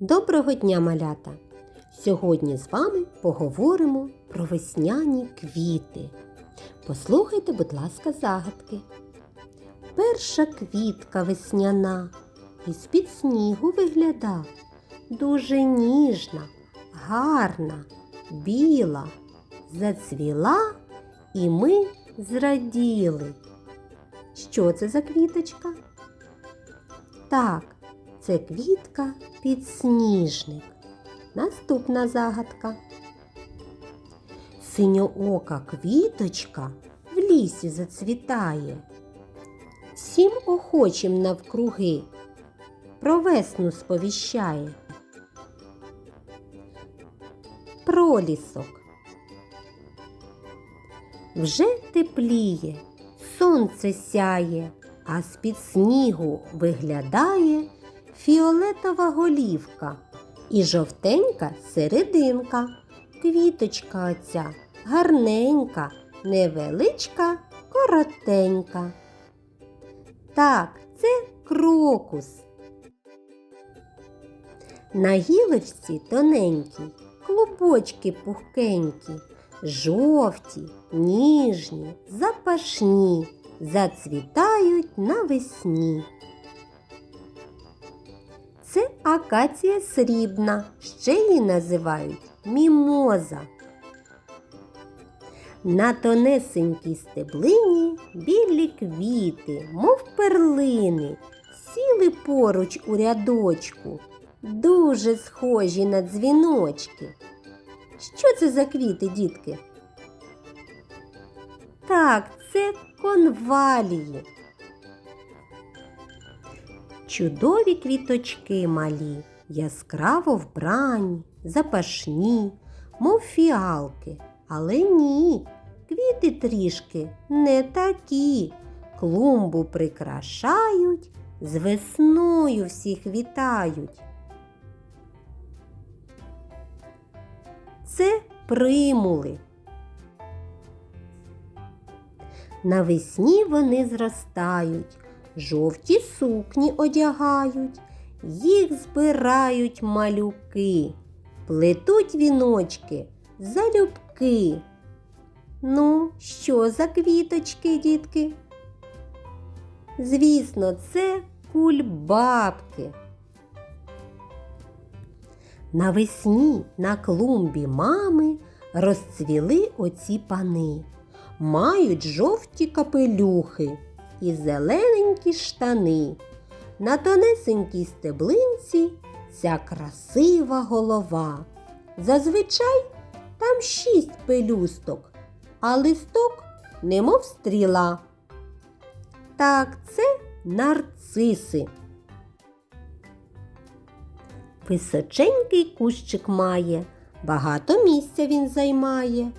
Доброго дня, малята! Сьогодні з вами поговоримо про весняні квіти. Послухайте, будь ласка, загадки. Перша квітка весняна із-під снігу вигляда. Дуже ніжна, гарна, біла, зацвіла, і ми зраділи. Що це за квіточка? Так, це квітка підсніжник. Наступна загадка. Синьоока квіточка в лісі зацвітає. Всім охочим навкруги про весну сповіщає. Пролісок. Вже тепліє, сонце сяє, а з-під снігу виглядає фіолетова голівка і жовтенька серединка. Квіточка оця гарненька, невеличка, коротенька. Так, це крокус. На гілочці тоненькій клубочки пухкенькі, жовті, ніжні, запашні, зацвітають навесні. Це акація срібна, ще її називають мімоза. На тонесенькій стеблині білі квіти, мов перлини, сіли поруч у рядочку, дуже схожі на дзвіночки. Що це за квіти, дітки? Так, це конвалії. Чудові квіточки малі, яскраво вбрані, запашні, мов фіалки. Але ні, квіти трішки не такі. Клумбу прикрашають, з весною всіх вітають. Це примули. Навесні вони зростають, жовті сукні одягають, їх збирають малюки, плетуть віночки, залюбки. Ну, що за квіточки, дітки? Звісно, це кульбабки. Навесні на клумбі мами розцвіли оці пани, мають жовті капелюхи і зелененькі штани. На тонесенькій стеблинці ця красива голова. Зазвичай там шість пелюсток, а листок немов стріла. Так, це нарциси. Височенький кущик має, багато місця він займає,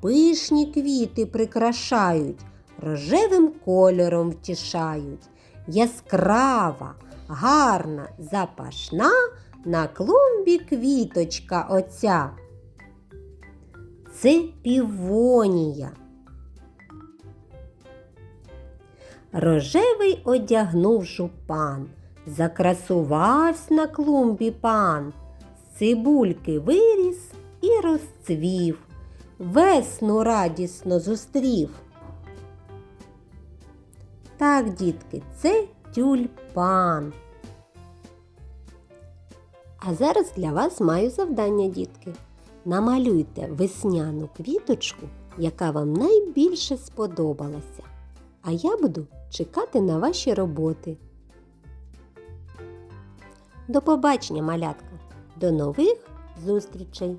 пишні квіти прикрашають, рожевим кольором втішають. Яскрава, гарна, запашна на клумбі квіточка оця. Це півонія. Рожевий одягнув жупан, закрасувавсь на клумбі пан, з цибульки виріс і розцвів, весну радісно зустрів. Так, дітки, це тюльпан. А зараз для вас маю завдання, дітки. Намалюйте весняну квіточку, яка вам найбільше сподобалася. А я буду чекати на ваші роботи. До побачення, малятка! До нових зустрічей!